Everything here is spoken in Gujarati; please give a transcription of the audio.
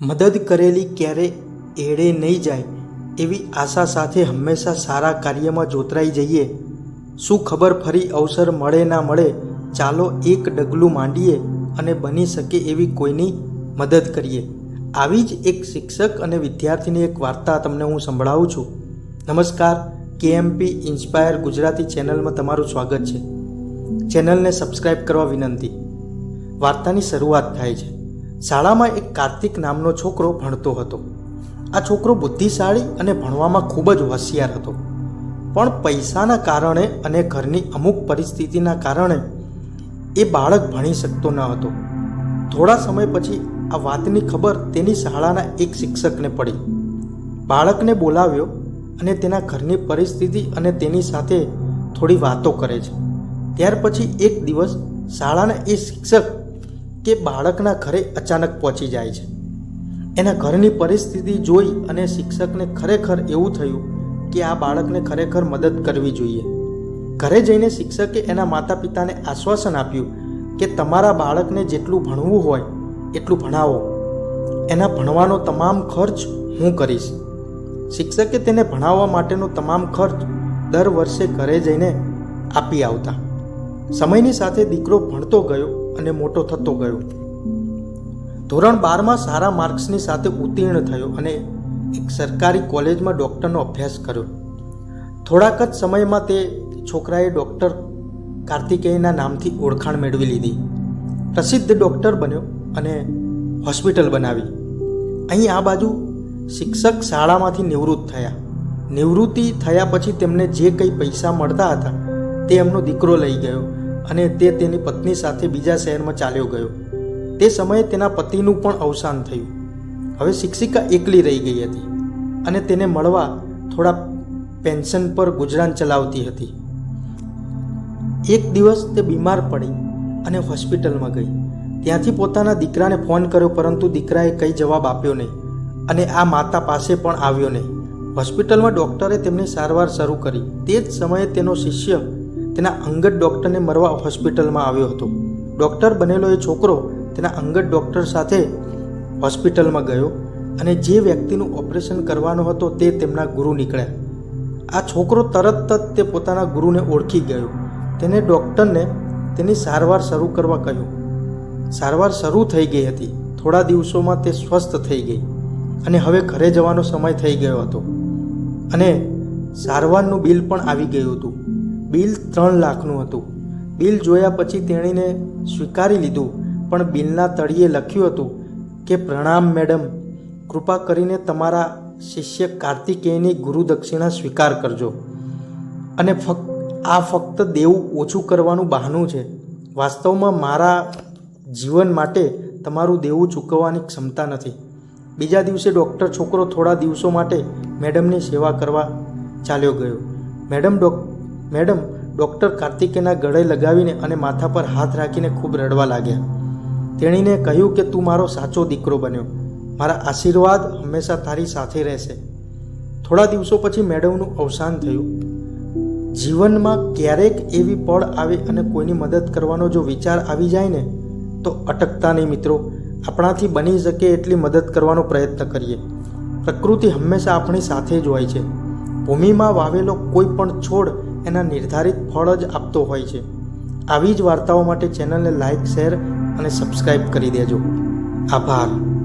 મદદ કરેલી ક્યારે એળે નહીં જાય એવી આશા સાથે હંમેશા સારા કાર્યમાં જોતરાઈ જઈએ. શું ખબર ફરી અવસર મળે ના મળે, ચાલો એક ડગલું માંડીએ અને બની શકે એવી કોઈની મદદ કરીએ. આવી જ એક શિક્ષક અને વિદ્યાર્થીની એક વાર્તા તમને હું સંભળાવું છું. નમસ્કાર, કેએમપી ઇન્સ્પાયર ગુજરાતી ચેનલમાં તમારું સ્વાગત છે. ચેનલને સબસ્ક્રાઈબ કરવા વિનંતી. વાર્તાની શરૂઆત થાય છે. શાળામાં એક કાર્તિક નામનો છોકરો ભણતો હતો. આ છોકરો બુદ્ધિશાળી અને ભણવામાં ખૂબ જ હોશિયાર હતો. પણ પૈસાના કારણે અને ઘરની અમુક પરિસ્થિતિના કારણે એ બાળક ભણી શકતો ન હતો. થોડા સમય પછી આ વાતની ખબર તેની શાળાના એક શિક્ષકને પડી. બાળકને બોલાવ્યો અને તેના ઘરની પરિસ્થિતિ અને તેની સાથે થોડી વાતો કરે છે. ત્યાર પછી એક દિવસ શાળાના એ શિક્ષક તે બાળકના ઘરે અચાનક પહોંચી જાય છે. એના ઘરની પરિસ્થિતિ જોઈ અને શિક્ષકને ખરેખર એવું થયું કે આ બાળકને ખરેખર મદદ કરવી જોઈએ. ઘરે જઈને શિક્ષકે એના માતા પિતાને આશ્વાસન આપ્યું કે તમારા બાળકને જેટલું ભણવું હોય, એટલું ભણાવો. એના ભણવાનો તમામ ખર્ચ હું કરીશ. શિક્ષકે તેને ભણાવવા માટેનો તમામ ખર્ચ દર વર્ષે ઘરે જઈને આપી આવતા. સમયની સાથે દીકરો ભણતો ગયો અને મોટો થતો ગયો. ધોરણ બારમાં સારા માર્ક્સની સાથે ઉત્તીર્ણ થયો અને એક સરકારી કોલેજમાં ડૉક્ટરનો અભ્યાસ કર્યો. થોડાક જ સમયમાં તે છોકરાએ ડૉક્ટર કાર્તિકેયના નામથી ઓળખાણ મેળવી લીધી. પ્રસિદ્ધ ડૉક્ટર બન્યો અને હોસ્પિટલ બનાવી. અહીં આ બાજુ શિક્ષક શાળામાંથી નિવૃત્ત થયા. નિવૃત્તિ થયા પછી તેમને જે કંઈ પૈસા મળતા હતા તે એમનો દીકરો લઈ ગયો. અને તે તેની પત્ની સાથે બીજા શહેરમાં ચાલ્યો ગયો. તે સમયે તેના પતિનું પણ અવસાન થયું. હવે શિક્ષિકા એકલી રહી ગઈ હતી અને તેને મળવા થોડા પેન્શન પર ગુજરાન ચલાવતી હતી. એક દિવસ તે બીમાર પડી અને હોસ્પિટલમાં ગઈ. ત્યાંથી પોતાના દીકરાને ફોન કર્યો, પરંતુ દીકરાએ કંઈ જવાબ આપ્યો નહીં અને આ માતા પાસે પણ આવ્યો નહીં. હોસ્પિટલમાં ડૉક્ટરે તેમની સારવાર શરૂ કરી. તે જ સમયે તેનો શિષ્ય તેના અંગત ડૉક્ટરને મરવા હોસ્પિટલમાં આવ્યો હતો. ડૉક્ટર બનેલો એ છોકરો તેના અંગત ડૉક્ટર સાથે હોસ્પિટલમાં ગયો અને જે વ્યક્તિનું ઓપરેશન કરવાનો હતો તે તેમના ગુરુ નીકળ્યા. આ છોકરો તરત જ તે પોતાના ગુરુને ઓળખી ગયો. તેને ડૉક્ટરને તેની સારવાર શરૂ કરવા કહ્યું. સારવાર શરૂ થઈ ગઈ હતી. થોડા દિવસોમાં તે સ્વસ્થ થઈ ગઈ અને હવે ઘરે જવાનો સમય થઈ ગયો હતો. અને સારવારનું બિલ પણ આવી ગયું હતું. બિલ ત્રણ લાખનું હતું. બિલ જોયા પછી તેણીને સ્વીકારી લીધું, પણ બિલના તળિયે લખ્યું હતું કે, પ્રણામ મેડમ, કૃપા કરીને તમારા શિષ્ય કાર્તિકેયની ગુરુદક્ષિણા સ્વીકાર કરજો. અને ફક્ત આ ફક્ત દેવું ઓછું કરવાનું બહાનું છે. વાસ્તવમાં મારા જીવન માટે તમારું દેવું ચૂકવવાની ક્ષમતા નથી. બીજા દિવસે ડૉક્ટર છોકરો થોડા દિવસો માટે મેડમની સેવા કરવા ચાલ્યો ગયો. મેડમ ડોક મેડમ, ડૉક્ટર કાર્તિકેયના ગળે લગાવીને અને માથા પર હાથ રાખીને ખૂબ રડવા લાગ્યા. તેણીને કહ્યું કે, તું મારો સાચો દીકરો બન્યો. મારા આશીર્વાદ હંમેશા તારી સાથે રહેશે. થોડા દિવસો પછી મેડમનું અવસાન થયું. જીવનમાં ક્યારેક એવી પળ આવે અને કોઈની મદદ કરવાનો જો વિચાર આવી જાય ને, તો અટકતા નહીં મિત્રો. આપણાથી બની શકે એટલી મદદ કરવાનો પ્રયત્ન કરીએ. પ્રકૃતિ હંમેશા આપણી સાથે જ હોય છે. ભૂમિમાં વાવેલો કોઈ પણ છોડ એના નિર્ધારિત ફળ જ આપતો હોય છે. આવી જ વાર્તાઓ માટે ચેનલને લાઇક શેર અને સબસ્ક્રાઈબ કરી દેજો. આભાર.